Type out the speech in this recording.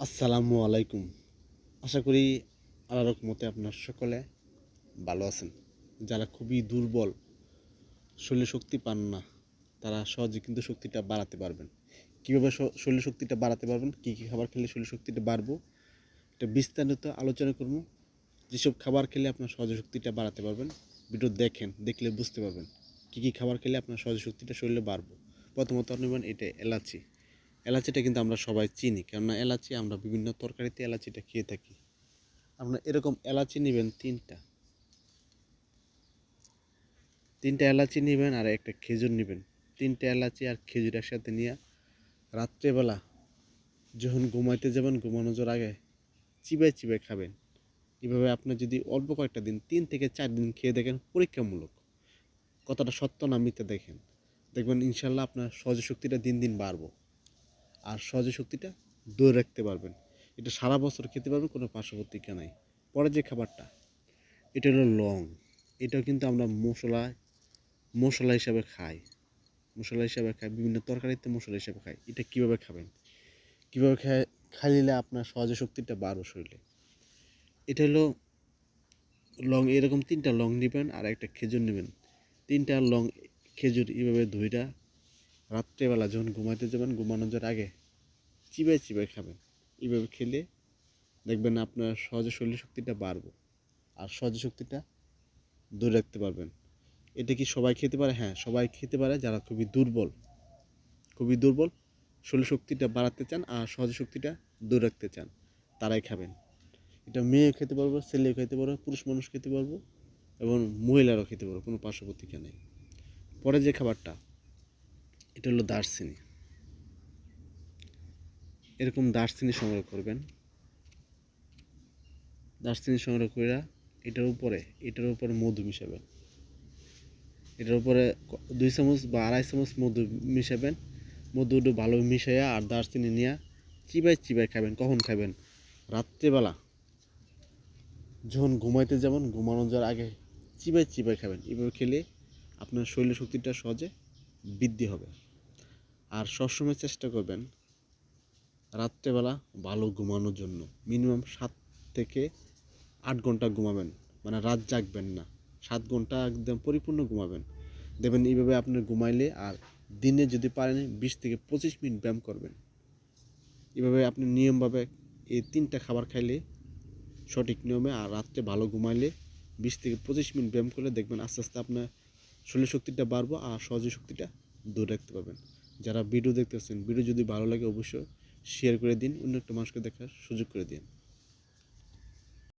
আসসালামু আলাইকুম। আশা করি আল্লাহর মতে আপনার সকলে ভালো আছেন। যারা খুবই দুর্বল শরীরে শক্তি পান না, তারা সহজে কিন্তু শক্তিটা বাড়াতে পারবেন। কীভাবে শরীর শক্তিটা বাড়াতে পারবেন? কী কী খাবার খেলে শরীর শক্তিটা বাড়বো? এটা বিস্তারিত আলোচনা করব। যেসব খাবার খেলে আপনার সহজে শক্তিটা বাড়াতে পারবেন, ভিডিও দেখেন, দেখলে বুঝতে পারবেন। কী কী খাবার খেলে আপনার সহজে শক্তিটা শরীরে বাড়বো? প্রথমত নেবেন এটা এলাচি। এলাচিটা কিন্তু আমরা সবাই চিনি, কেননা এলাচি আমরা বিভিন্ন তরকারিতে এলাচিটা খেয়ে থাকি। আপনার এরকম এলাচি নেবেন তিনটা। তিনটা এলাচি নেবেন আর একটা খেজুর নেবেন। তিনটা এলাচি আর খেজুর একসাথে নিয়ে রাত্রেবেলা যখন ঘুমাইতে যাবেন ঘুমানো যাওয়ার আগে চিবাই চিবাই খাবেন। এভাবে আপনি যদি অল্প কয়েকটা দিন, তিন থেকে চার দিন খেয়ে দেখেন, পরীক্ষামূলক। কতটা সত্য না মিথ্যা দেখেন। দেখবেন ইনশাল্লাহ আপনার সহজ শক্তিটা দিন দিন বাড়বো। আর সহজে শক্তিটা দূরে রাখতে পারবেন। এটা সারা বছর খেতে পারবেন, কোনো পার্শ্ববর্তীকা নাই। পরে যে খাবারটা, এটা হলো লং। এটাও কিন্তু আমরা মশলা মশলা হিসাবে খাই। মশলা হিসাবে খাই, বিভিন্ন তরকারিতে মশলা হিসাবে খাই। এটা কীভাবে খাবেন? কীভাবে খাই, খাইলে আপনার সহজে শক্তিটা বাড়ো শরীরে? এটা হলো লং, এরকম তিনটা লং নেবেন আর একটা খেজুর নেবেন। তিনটা লং খেজুর এইভাবে ধুইটা রাত্রেবেলা যখন ঘুমাইতে যাবেন, ঘুমানোর আগে চিবাই চিবাই খাবেন এইভাবে খেলে দেখবেন আপনার সহজে শরীর শক্তিটা বাড়বো আর সহজে শক্তিটা ধরে রাখতে পারবেন। এটা কি সবাই খেতে পারে? হ্যাঁ সবাই খেতে পারে যারা খুবই দুর্বল। খুবই দুর্বল, শরীর শক্তিটা বাড়াতে চান আর সহজ শক্তিটা দূরে রাখতে চান, তারাই খাবেন। এটা মেয়ে খেতে পারব, ছেলেও খেতে পারব, পুরুষ মানুষ খেতে পারব এবং মহিলারাও খেতে পারব, কোনো পার্শ্ববর্তীকা নেই। পরে যে খাবারটা, এটা হলো দারচিনি। এরকম দারচিনি সংগ্রহ করবেন। দারচিনি সংগ্রহ করে এটার উপরে এটার উপরে মধু মিশাবেন। এটার উপরে দুই চামচ বা আড়াই চামচ মধু মিশাবেন। মধুটা ভালো মিশাইয়া আর দারচিনি নিয়ে চিবাই চিবাই খাবেন, কখন খাবেন? রাত্রেবেলা। যখন ঘুমাইতে যাবেন ঘুমানো যাওয়ার আগে চিবাই চিবাই খাবেন। এভাবে খেলে আপনার শরীরের শক্তিটা সহজে বৃদ্ধি হবে। আর সবসময় চেষ্টা করবেন রাত্রেবেলা ভালো ঘুমানোর জন্য। মিনিমাম সাত থেকে আট ঘণ্টা ঘুমাবেন। মানে রাত জাগবেন না। সাত ঘণ্টা একদম পরিপূর্ণ ঘুমাবেন। দেখবেন এইভাবে আপনি ঘুমাইলে আর দিনে যদি পারেন বিশ থেকে পঁচিশ মিনিট ব্যায়াম করবেন। এভাবে আপনি নিয়মভাবে এই তিনটা খাবার খাইলে সঠিক নিয়মে আর রাত্রে ভালো ঘুমাইলে বিশ থেকে পঁচিশ মিনিট ব্যায়াম করলে দেখবেন আস্তে আস্তে আপনার শরীর শক্তিটা বাড়বো আর সহজে শক্তিটা দূরে রাখতে পারবেন। যারা ভিডিও দেখতেছেন ভিডিও যদি ভালো লাগে অবশ্যই শেয়ার করে দিন অন্য একটা মানুষকে দেখার সুযোগ করে দিন।